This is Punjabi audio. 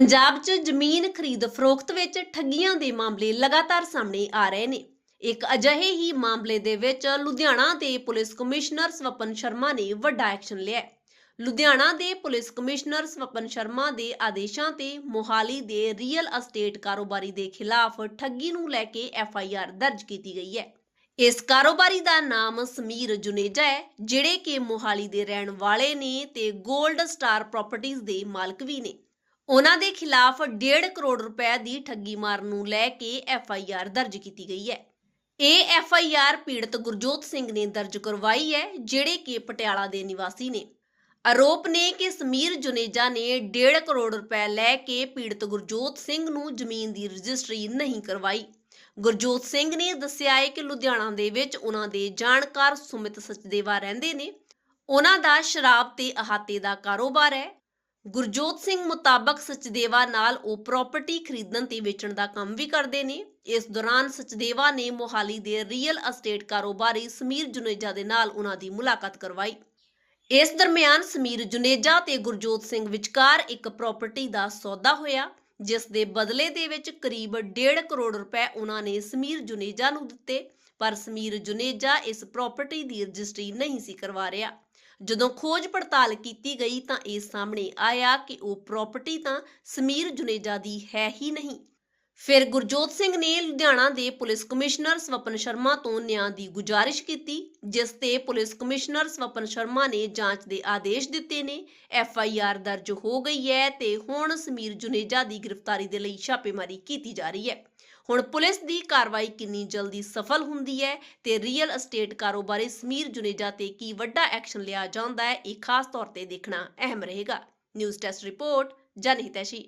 ਪੰਜਾਬ 'ਚ ਜ਼ਮੀਨ ਖਰੀਦ ਫਰੋਖਤ ਵਿੱਚ ਠੱਗੀਆਂ ਦੇ ਮਾਮਲੇ ਲਗਾਤਾਰ ਸਾਹਮਣੇ ਆ ਰਹੇ ਨੇ। ਇੱਕ ਅਜਿਹੇ ਹੀ ਮਾਮਲੇ ਦੇ ਵਿੱਚ ਲੁਧਿਆਣਾ ਦੇ ਪੁਲਿਸ ਕਮਿਸ਼ਨਰ ਸਵਪਨ ਸ਼ਰਮਾ ਨੇ ਵੱਡਾ ਐਕਸ਼ਨ ਲਿਆ ਲੁਧਿਆਣਾ ਦੇ ਪੁਲਿਸ ਕਮਿਸ਼ਨਰ ਸਵਪਨ ਸ਼ਰਮਾ ਦੇ ਆਦੇਸ਼ਾਂ ਤੇ ਮੋਹਾਲੀ ਦੇ ਰੀਅਲ ਅਸਟੇਟ ਕਾਰੋਬਾਰੀ ਦੇ ਖਿਲਾਫ ਠੱਗੀ ਨੂੰ ਲੈ ਕੇ ਐਫ ਆਈ ਆਰ ਦਰਜ ਕੀਤੀ ਗਈ ਹੈ। ਇਸ ਕਾਰੋਬਾਰੀ ਦਾ ਨਾਮ ਸਮੀਰ ਜੁਨੇਜਾ ਹੈ, ਜਿਹੜੇ ਕਿ ਮੋਹਾਲੀ ਦੇ ਰਹਿਣ ਵਾਲੇ ਨੇ ਤੇ 골ਡ ਸਟਾਰ ਪ੍ਰਾਪਰਟੀਆਂ ਦੇ ਮਾਲਕ ਵੀ ਨੇ। ਉਹਨਾਂ ਦੇ ਖਿਲਾਫ 1.5 ਕਰੋੜ ਰੁਪਏ ਦੀ ਠੱਗੀ ਮਾਰਨ ਨੂੰ ਲੈ ਕੇ ਐਫ ਆਈ ਆਰ ਦਰਜ ਕੀਤੀ ਗਈ ਹੈ। ਇਹ ਐਫ ਆਈ ਆਰ ਪੀੜਤ ਗੁਰਜੋਤ ਸਿੰਘ ਨੇ ਦਰਜ ਕਰਵਾਈ ਹੈ, ਜਿਹੜੇ ਕਿ ਪਟਿਆਲਾ ਦੇ ਨਿਵਾਸੀ ਨੇ। ਆਰੋਪ ਨੇ ਕਿ ਸਮੀਰ ਜੁਨੇਜਾ ਨੇ 1.5 ਕਰੋੜ ਰੁਪਏ ਲੈ ਕੇ ਪੀੜਤ ਗੁਰਜੋਤ ਸਿੰਘ ਨੂੰ ਜ਼ਮੀਨ ਦੀ ਰਜਿਸਟਰੀ ਨਹੀਂ ਕਰਵਾਈ। ਗੁਰਜੋਤ ਸਿੰਘ ਨੇ ਦੱਸਿਆ ਹੈ ਕਿ ਲੁਧਿਆਣਾ ਦੇ ਵਿੱਚ ਉਹਨਾਂ ਦੇ ਜਾਣਕਾਰ ਸੁਮਿਤ ਸਚਦੇਵਾ ਰਹਿੰਦੇ ਨੇ। ਉਹਨਾਂ ਦਾ ਸ਼ਰਾਬ ਤੇ ਅਹਾਤੇ ਦਾ ਕਾਰੋਬਾਰ ਹੈ। ਗੁਰਜੋਤ ਸਿੰਘ ਮੁਤਾਬਕ ਸਚਦੇਵਾ ਨਾਲ ਉਹ ਪ੍ਰਾਪਰਟੀ ਖਰੀਦਣ ਤੇ ਵੇਚਣ ਦਾ ਕੰਮ ਵੀ ਕਰਦੇ ਨੇ। ਇਸ ਦੌਰਾਨ ਸਚਦੇਵਾ ਨੇ ਮੋਹਾਲੀ ਦੇ ਰੀਅਲ ਅਸਟੇਟ ਕਾਰੋਬਾਰੀ ਸਮੀਰ ਜੁਨੇਜਾ ਦੇ ਨਾਲ ਉਹਨਾਂ ਦੀ ਮੁਲਾਕਾਤ ਕਰਵਾਈ। ਇਸ ਦਰਮਿਆਨ ਸਮੀਰ ਜੁਨੇਜਾ ਤੇ ਗੁਰਜੋਤ ਸਿੰਘ ਵਿਚਕਾਰ ਇੱਕ ਪ੍ਰਾਪਰਟੀ ਦਾ ਸੌਦਾ ਹੋਇਆ, ਜਿਸ ਦੇ ਬਦਲੇ ਦੇ ਵਿੱਚ ਕਰੀਬ 1.5 ਕਰੋੜ ਰੁਪਏ ਉਹਨਾਂ ਨੇ ਸਮੀਰ ਜੁਨੇਜਾ ਨੂੰ ਦਿੱਤੇ, ਪਰ ਸਮੀਰ ਜੁਨੇਜਾ ਇਸ ਪ੍ਰਾਪਰਟੀ ਦੀ ਰਜਿਸਟਰੀ ਨਹੀਂ ਸੀ ਕਰਵਾ ਰਿਹਾ। ਜਦੋਂ ਖੋਜ ਪੜਤਾਲ ਕੀਤੀ ਗਈ ਤਾਂ ਇਹ ਸਾਹਮਣੇ ਆਇਆ ਕਿ ਉਹ ਪ੍ਰਾਪਰਟੀ ਤਾਂ ਸਮੀਰ ਜੁਨੇਜਾ ਦੀ ਹੈ ਹੀ ਨਹੀਂ। ਫਿਰ ਗੁਰਜੋਤ ਸਿੰਘ ਨੇ ਲੁਧਿਆਣਾ ਦੇ ਪੁਲਿਸ ਕਮਿਸ਼ਨਰ ਸਵਪਨ ਸ਼ਰਮਾ ਤੋਂ ਨਿਆਂ ਦੀ ਗੁਜ਼ਾਰਿਸ਼ ਕੀਤੀ, ਜਿਸ ਤੇ ਪੁਲਿਸ ਕਮਿਸ਼ਨਰ ਸਵਪਨ ਸ਼ਰਮਾ ਨੇ ਜਾਂਚ ਦੇ ਆਦੇਸ਼ ਦਿੱਤੇ ਨੇ। ਐਫ ਆਈ ਆਰ ਦਰਜ ਹੋ ਗਈ ਹੈ ਤੇ ਹੁਣ ਸਮੀਰ ਜੁਨੇਜਾ ਦੀ ਗ੍ਰਿਫਤਾਰੀ ਦੇ ਲਈ ਛਾਪੇਮਾਰੀ ਕੀਤੀ ਜਾ ਰਹੀ ਹੈ। ਹੁਣ ਪੁਲਿਸ ਦੀ ਕਾਰਵਾਈ ਕਿੰਨੀ ਜਲਦੀ ਸਫਲ ਹੁੰਦੀ ਹੈ ਤੇ ਰੀਅਲ ਅਸਟੇਟ ਕਾਰੋਬਾਰੀ ਸਮੀਰ ਜੁਨੇਜਾ ਤੇ ਕੀ ਵੱਡਾ ਐਕਸ਼ਨ ਲਿਆ ਜਾਂਦਾ ਹੈ, ਇਹ ਖਾਸ ਤੌਰ ਤੇ ਦੇਖਣਾ ਅਹਿਮ ਰਹੇਗਾ। News desk report Janhitaishi.